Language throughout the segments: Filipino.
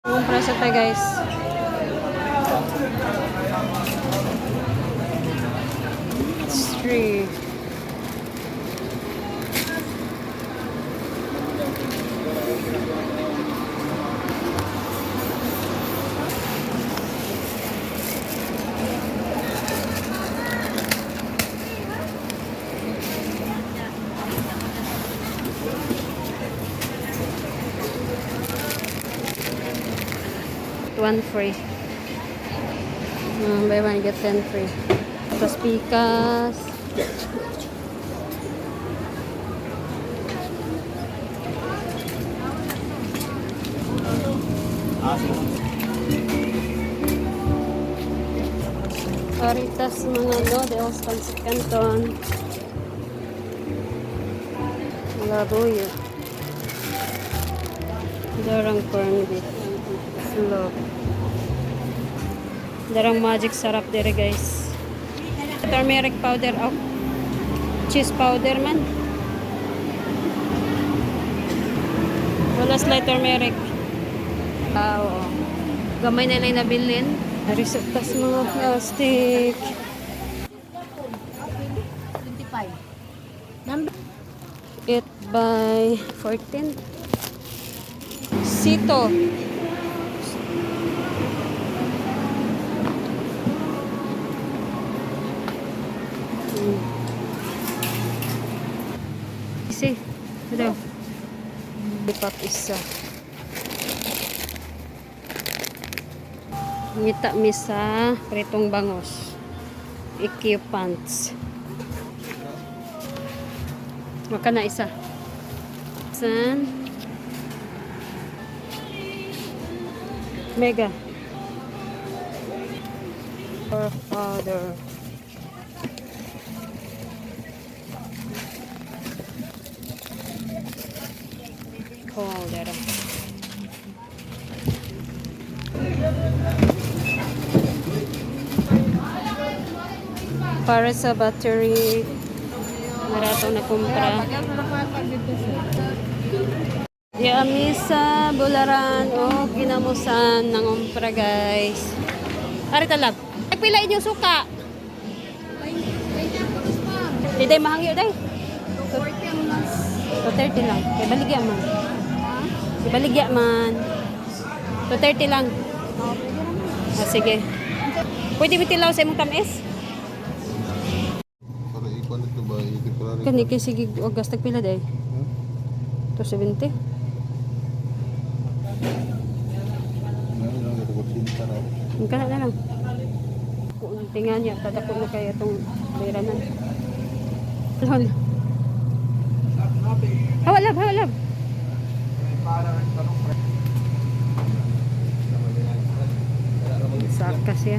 Ang presyo tayo guys. It's free. One free. Mm, buy one get ten free. Tapos pikas. Paritas mga noodles, pancit canton. Mga buyo. Darang corn beef. Slop. Darang magic sarap dire guys. Turmeric powder oh. Cheese powder man. Wala slight turmeric. Ah, oo. Gamay na lang nabilin. Reseptas mga plastic. 25. Number 8 by 14. Sito. Hmm. Isi. Ito. Lipap isa. Ngita mi sa pritong bangos. IQ pants. Maka na isa. San? Mega. Or father. Caldera. Para sa battery, marato na kumpra. Yami sa bularan o ginamusan ng umpra guys. Ari talab. Nagpila inyong suka. Di day mahangyo day. 230 lang. Kay baligya man. Baligya man. 230 lang. Ah, sige. Pwede bitilaw sa imong tamis? Para ikuan ito ba? Kani kay sige day. 270. Ano lang ito ko sinta na. Ang kana na lang. Kung tingan niya, tadako na kaya itong bayranan. Lol. Hawalab, hawalab. Saka siya.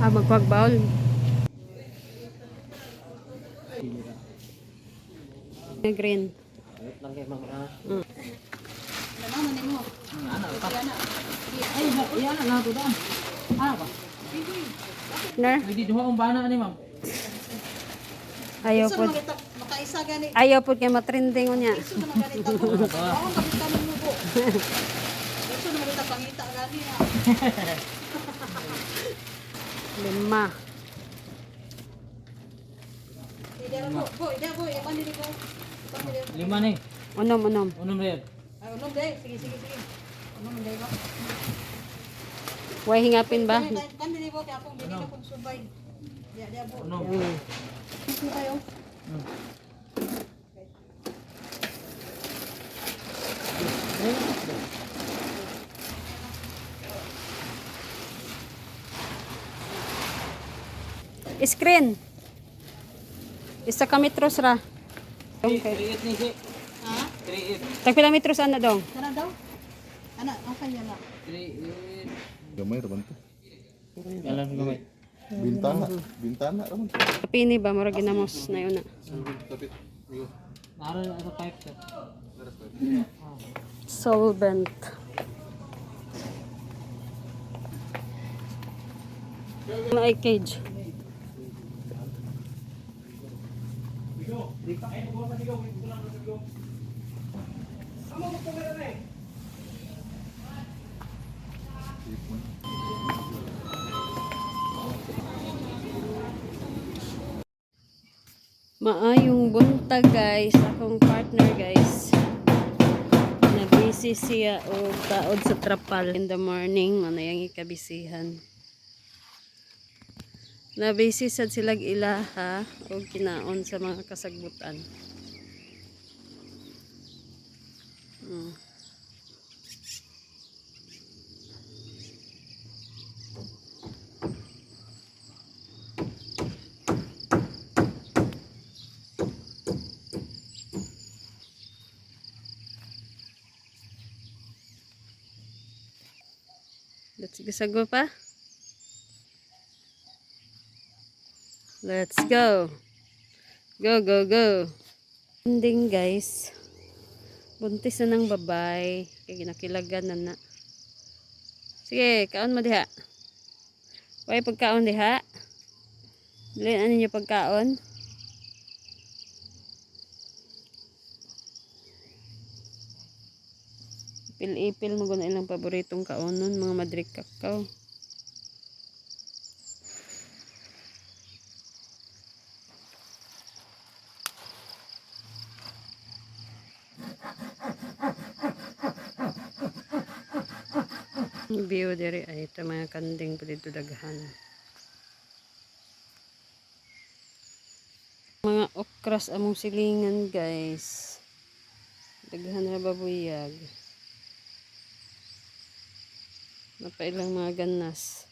Ah, magpagbawl. Green. Mm. Ner, Hindi duha ang bana ni ma'am. ayaw po. Makaisa gani. Ayaw po kay matrending niya. Isu na ganita po. Ako kapita mo po. Isu na ganita pangita gani. Lima. Ida na po. Po, ida po. Ipan dili po. Ipan dili. Lima ni. Unom, unom. Unom rin. Ay, unom day. Sige, sige, sige. Unom day ba? Way hingapin ba? Dili po kaya akong dili na kong subay. Dia dia po. Unom. Mm. Isu Screen. Isa ka metros ra. Okay. 3-8 ni si. Ha? 3-8. Tagpila metros ana dong? Kana daw? Ana, ang kanya na. 3-8. Gamay raman to. Alam ko may. Bintana. Bintana raman to. Pini ba mura ginamos na yun na. Tapit. Iyo. Naro ano pipe to. Solvent. May cage. Maayong buntag guys, akong partner guys. Na busy siya o taod sa trapal in the morning, ano yung ikabisihan. Na busy sad silag ilaha o kinaon sa mga kasagbutan. Mm. Let's go pa. Let's go. Go, go, go. Ending guys. Buntis na ng babay. Kaya ginakilagan na na. Sige, kaon mo diha. Way pagkaon diha. Dili ano niyo pagkaon? Ipil-ipil mo guna ilang paboritong kaonon, mga madrig kakao. View diri ay ito mga kanding dito daghan. Mga okras among silingan guys. Daghan na babuyag. Napailang mga ganas.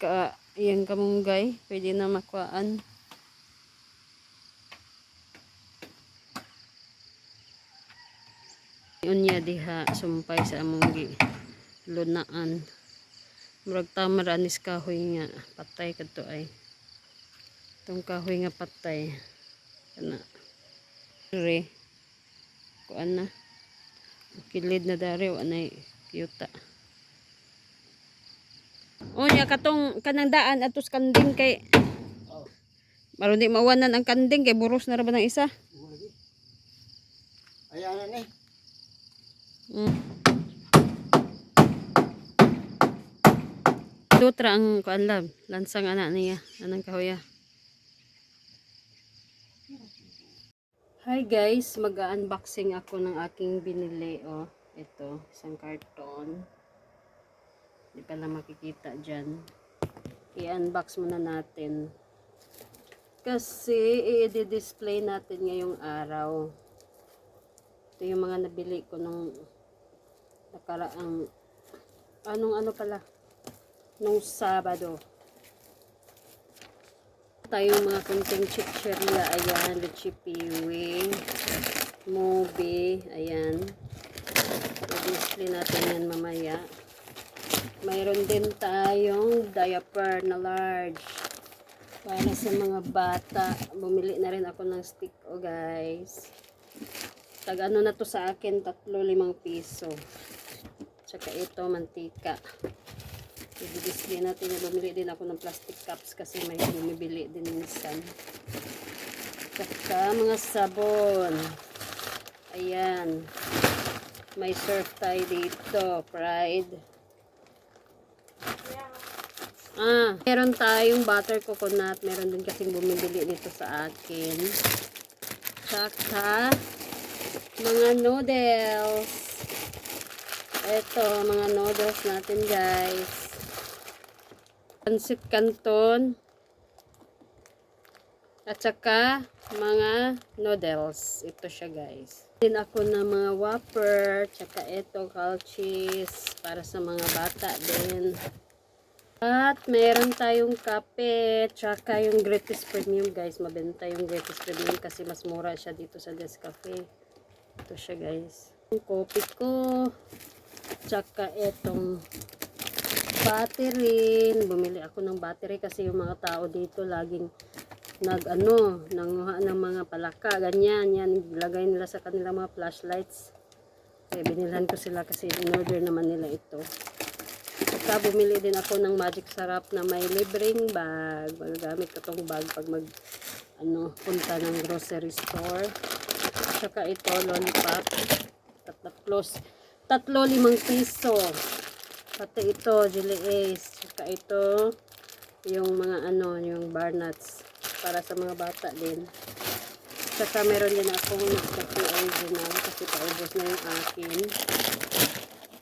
Ka, iyang kamunggay, pwede na makuhaan. Unya diha sumpay sa among gi lunaan. Murag tamar anis kahoy nga patay kadto ay. Tong kahoy nga patay. Kana. Re. Kuan na. Kilid na dari wa nay yuta. Unya katong kanang daan atus kanding kay Maron di mawanan ang kanding kay buros na ra ba ng isa? Ayan na ni. Mm. Dutra ang kuan lab, lansang anak niya, anang kahoya. Hi guys, mag-unboxing ako ng aking binili oh. Ito, isang karton. Hindi pala makikita dyan. I-unbox muna natin. Kasi i-display natin ngayong araw. Ito yung mga nabili ko nung nakaraang anong ano pala nung Sabado. Tayong mga kunting chicheria ayan leche piwi mobi ayan. I-display natin yan mamaya. Mayroon din tayong diaper na large. Para sa mga bata bumili na rin ako ng stick o guys. Tag ano na to sa akin tatlo limang piso. Tsaka ito mantika i-display natin na bumili din ako ng plastic cups kasi may bumibili din minsan. Tsaka mga sabon. Ayan. May surf tayo dito pride. Ah meron tayong butter coconut. Meron din kasing bumibili dito sa akin. Tsaka mga noodles. Ito, mga noodles natin guys. Pansit canton. At saka, mga noodles. Ito siya guys. Din ako ng mga whopper. Tsaka ito, cheese Para sa mga bata din. At meron tayong kape, tsaka yung Greatest Premium guys. Mabenta yung Greatest Premium kasi mas mura siya dito sa Nescafe. Ito siya guys. Yung kopi ko, tsaka itong battery. Bumili ako ng battery kasi yung mga tao dito laging nag ano, nanguha ng mga palaka, ganyan, yan, ilagay nila sa kanilang mga flashlights. Kaya binilhan ko sila kasi in-order naman nila ito. Saka bumili din ako ng magic sarap na may libreng bag. Magagamit ko tong bag pag mag ano, punta ng grocery store. Saka ito, lollipop. Tatlos. Tatlo, limang piso. Pati ito, jelly ace. Saka ito, yung mga ano, yung bar nuts. Para sa mga bata din. Saka meron din akong Nescafe original kasi paubos na yung akin.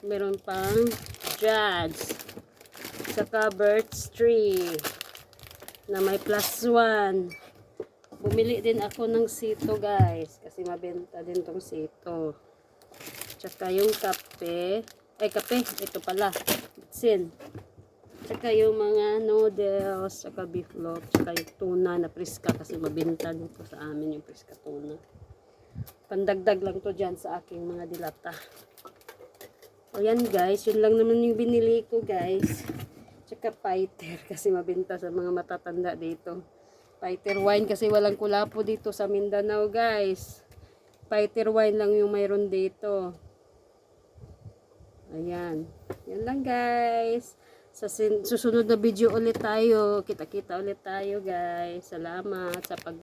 Meron pang Jags. Saka Birch Tree na may plus one. Bumili din ako ng sito guys kasi mabenta din tong sito. Tsaka yung kape. Ay kape, ito pala. Bitsin. Tsaka yung mga noodles, tsaka beef loaf, tsaka yung tuna na priska kasi mabenta dito sa amin yung priska tuna. Pandagdag lang to dyan sa aking mga dilata. O yan guys, yun lang naman yung binili ko guys. Tsaka fighter kasi mabenta sa mga matatanda dito. Fighter wine kasi walang kulapo dito sa Mindanao guys. Fighter wine lang yung mayroon dito. Ayan. Yan lang guys. Sa susunod na video ulit tayo. Kita-kita ulit tayo guys. Salamat sa pag